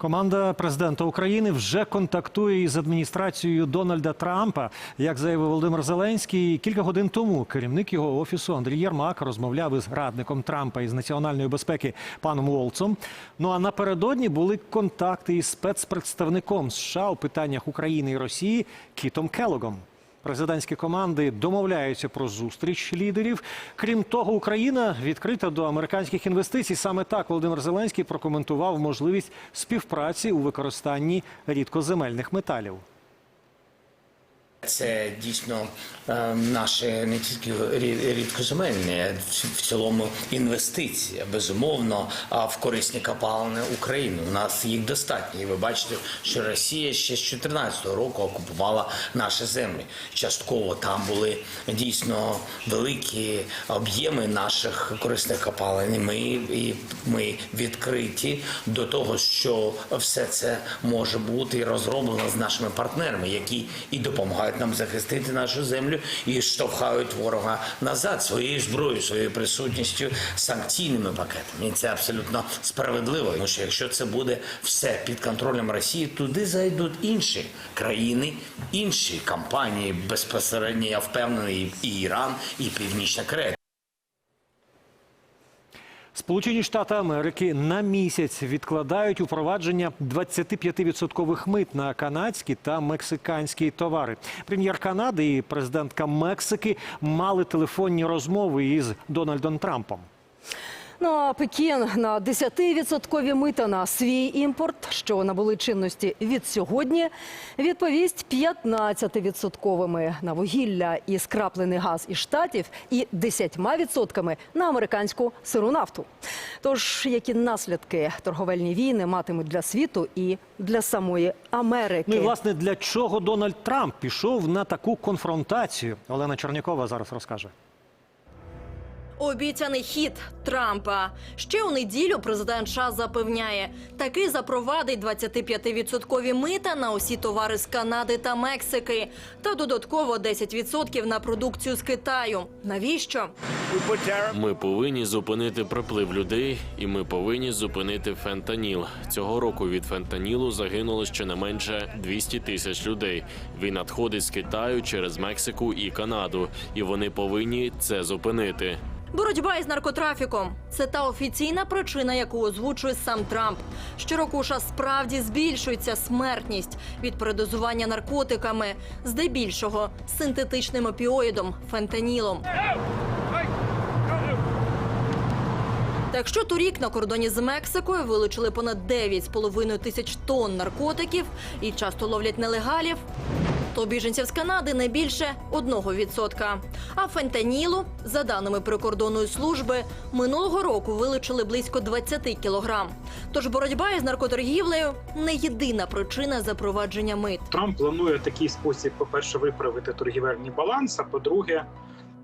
Команда президента України вже контактує із адміністрацією Дональда Трампа. Як заявив Володимир Зеленський, кілька годин тому керівник його офісу Андрій Єрмак розмовляв із радником Трампа із національної безпеки паном Уолцом. Ну а напередодні були контакти із спецпредставником США у питаннях України і Росії Кітом Келогом. Президентські команди домовляються про зустріч лідерів. Крім того, Україна відкрита до американських інвестицій. Саме так Володимир Зеленський прокоментував можливість співпраці у використанні рідкоземельних металів. Це дійсно е, наше не тільки рі- рідкоземельні, а в- цілому інвестиція, безумовно, в корисні копалини України. У нас їх достатньо. І ви бачите, що Росія ще з 2014 року окупувала наші землі. Частково там були дійсно великі об'єми наших корисних копалин. Ми, і ми відкриті до того, що все це може бути розроблено з нашими партнерами, які і допомагають нам захистити нашу землю і штовхають ворога назад своєю зброєю, своєю присутністю, санкційними пакетами. І це абсолютно справедливо. Тому що якщо це буде все під контролем Росії, туди зайдуть інші країни, інші компанії безпосередньо. Я впевнений, і Іран, і Північна Корея. Сполучені Штати Америки на місяць відкладають упровадження 25% мит на канадські та мексиканські товари. Прем'єр Канади і президентка Мексики мали телефонні розмови із Дональдом Трампом. Ну а Пекін на 10% мита на свій імпорт, що набули чинності від сьогодні, відповість 15% на вугілля і скраплений газ із штатів і 10% на американську сиру нафту. Тож які наслідки торговельні війни матимуть для світу і для самої Америки? Ну і власне для чого Дональд Трамп пішов на таку конфронтацію? Олена Чернякова зараз розкаже. Обіцяний хід Трампа. Ще у неділю президент США запевняє, таки запровадить 25% мита на усі товари з Канади та Мексики та додатково 10% на продукцію з Китаю. Навіщо? Ми повинні зупинити приплив людей, і ми повинні зупинити фентаніл. Цього року від фентанілу загинуло щонайменше 200 тисяч людей. Він надходить з Китаю через Мексику і Канаду, і вони повинні це зупинити. Боротьба із наркотрафіком це та офіційна причина, яку озвучує сам Трамп. Щороку США справді збільшується смертність від передозування наркотиками, здебільшого синтетичним опіоїдом фентанілом. Та якщо торік на кордоні з Мексикою вилучили понад 9,5 тисяч тонн наркотиків і часто ловлять нелегалів, то біженців з Канади не більше 1%. А фентанілу, за даними прикордонної служби, минулого року вилучили близько 20 кілограм. Тож боротьба із наркоторгівлею не єдина причина запровадження мит. Трамп планує такий спосіб, по-перше, виправити торгівельний баланс, а по-друге,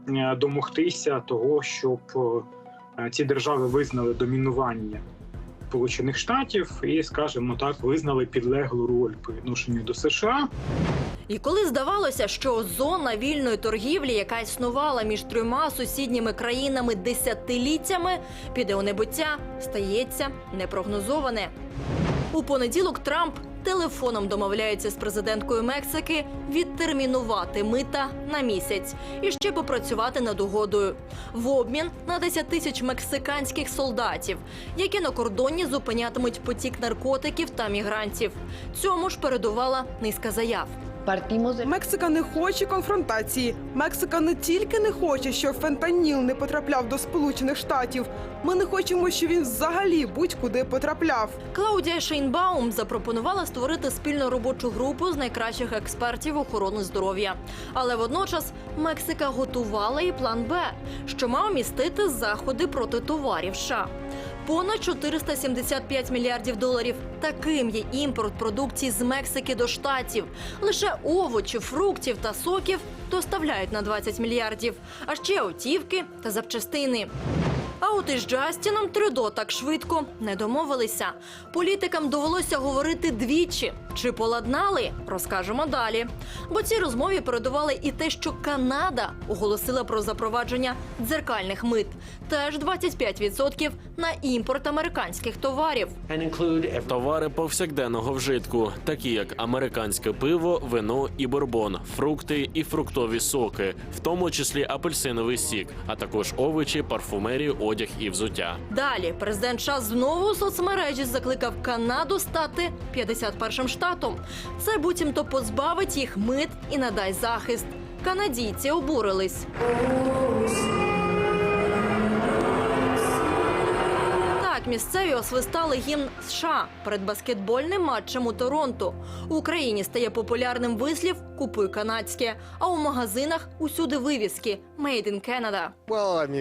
е, домогтися того, щоб е, ці держави визнали домінування Сполучених Штатів і, скажімо так, визнали підлеглу роль по відношенню до США. І коли здавалося, що зона вільної торгівлі, яка існувала між трьома сусідніми країнами десятиліттями, піде у небуття, стається непрогнозоване. У понеділок Трамп телефоном домовляється з президенткою Мексики відтермінувати мита на місяць і ще попрацювати над угодою в обмін на 10 тисяч мексиканських солдатів, які на кордоні зупинятимуть потік наркотиків та мігрантів. Цьому ж передувала низка заяв. Мексика не хоче конфронтації. Мексика не тільки не хоче, щоб фентаніл не потрапляв до Сполучених Штатів. Ми не хочемо, щоб він взагалі будь-куди потрапляв. Клаудія Шейнбаум запропонувала створити спільну робочу групу з найкращих експертів охорони здоров'я. Але водночас Мексика готувала і план Б, що мав містити заходи проти товарів США. Понад 475 мільярдів доларів. Таким є імпорт продукції з Мексики до штатів. Лише овочів, фруктів та соків доставляють на 20 мільярдів, а ще отівки та запчастини. А от із Джастіном Трюдо так швидко не домовилися. Політикам довелося говорити двічі. Чи поладнали? Розкажемо далі. Бо цій розмові передували і те, що Канада оголосила про запровадження дзеркальних мит. Теж 25% на імпорт американських товарів. Товари повсякденного вжитку, такі як американське пиво, вино і бурбон, фрукти і фруктові соки, в тому числі апельсиновий сік, а також овочі, парфумерію, одяг і взуття. Далі президент США знову у соцмережі закликав Канаду стати 51-м штатом. Це буцімто позбавить їх мит і надасть захист. Канадійці обурились. Місцеві освистали гімн США перед баскетбольним матчем у Торонто. У Україні стає популярним вислів Купуй канадське, а у магазинах усюди вивіски «Made in Canada».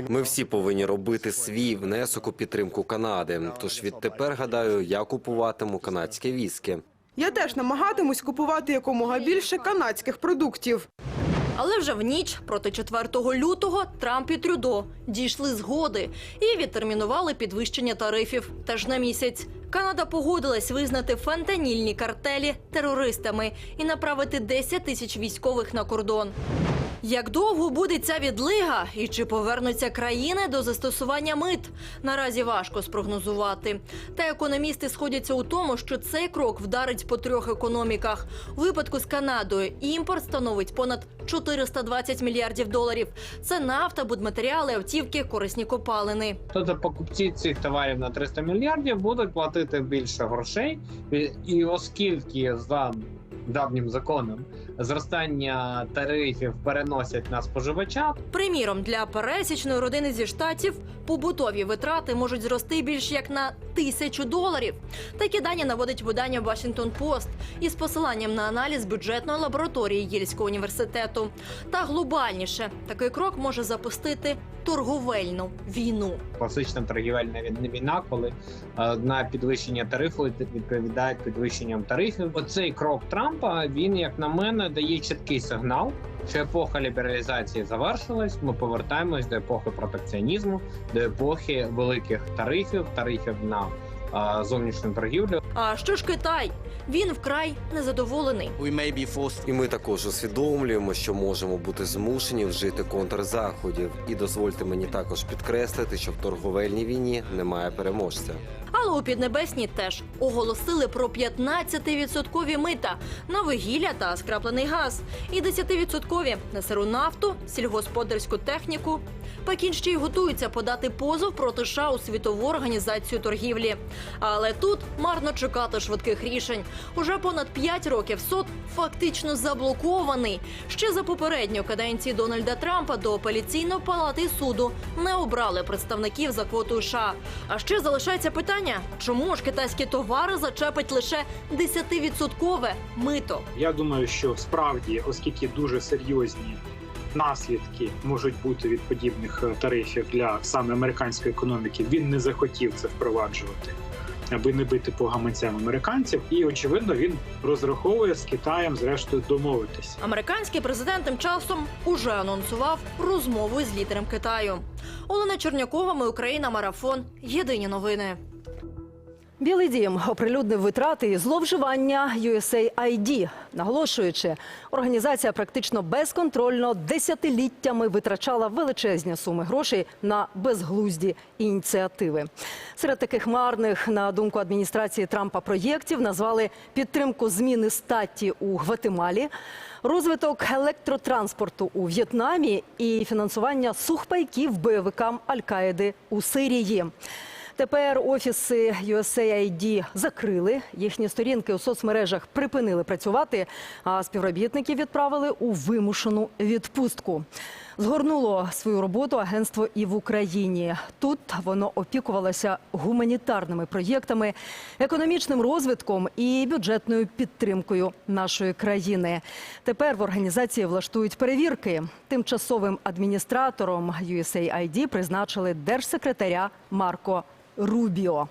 Ми всі повинні робити свій внесок у підтримку Канади. Тож відтепер гадаю, я купуватиму канадське віскі. Я теж намагатимусь купувати якомога більше канадських продуктів. Але вже в ніч проти 4 лютого Трамп і Трюдо дійшли згоди і відтермінували підвищення тарифів теж на місяць. Канада погодилась визнати фентанільні картелі терористами і направити 10 тисяч військових на кордон. Як довго буде ця відлига і чи повернуться країни до застосування мит? Наразі важко спрогнозувати. Та економісти сходяться у тому, що цей крок вдарить по трьох економіках. У випадку з Канадою імпорт становить понад 420 мільярдів доларів. Це нафта, будматеріали, автівки, корисні копалини. Тобто покупці цих товарів на 300 мільярдів будуть платити більше грошей, І- оскільки за давнім законом зростання тарифів переносять на споживача, Приміром, для пересічної родини зі штатів побутові витрати можуть зрости більш як на тисячу доларів. Такі дані наводить видання Washington Post із посиланням на аналіз бюджетної лабораторії Єльського університету. Та глобальніше такий крок може запустити торговельну війну. класична торгівельна війн- війна, коли е, на підвищення тарифу відповідають підвищенням тарифів. Оцей крок Трампа він, як на мене, дає чіткий сигнал, що епоха лібералізації завершилась. Ми повертаємось до епохи протекціонізму, до епохи великих тарифів, тарифів на зовнішню торгівлю. А що ж Китай? Він вкрай незадоволений. І ми також усвідомлюємо, що можемо бути змушені вжити контрзаходів. І дозвольте мені також підкреслити, що в торговельній війні немає переможця. Але у Піднебесній теж оголосили про 15% мита на вугілля та скраплений газ і 10% на сиру нафту, сільгосподарську техніку. Пекін ще й готується подати позов проти США у світову організацію торгівлі. Але тут марно чекати швидких рішень. Уже понад 5 років суд фактично заблокований. Ще за попередньої каденції Дональда Трампа до апеляційної палати суду не обрали представників за квотою США. А ще залишається питання, чому ж китайські товари зачепить лише 10% мито? Я думаю, що справді, оскільки дуже серйозні наслідки можуть бути від подібних е, тарифів для саме американської економіки, він не захотів це впроваджувати, аби не бити по гаманцям американців. І очевидно, він розраховує з Китаєм, зрештою, домовитися. Американський президент тим часом уже анонсував розмову з лідером Китаю. Олена Чернякова, ми Україна, марафон. Єдині новини. Білий дім оприлюднив витрати і зловживання USAID, наголошуючи, організація практично безконтрольно десятиліттями витрачала величезні суми грошей на безглузді ініціативи. Серед таких марних, на думку адміністрації Трампа, проєктів назвали підтримку зміни статі у Гватемалі, розвиток електротранспорту у В'єтнамі і фінансування сухпайків бойовикам Аль-Каїди у Сирії. Тепер офіси USAID закрили, їхні сторінки у соцмережах припинили працювати, а співробітників відправили у вимушену відпустку. Згорнуло свою роботу агентство і в Україні. Тут воно опікувалося гуманітарними проєктами, економічним розвитком і бюджетною підтримкою нашої країни. Тепер в організації влаштують перевірки. Тимчасовим адміністратором USAID призначили держсекретаря Марко Рубіо.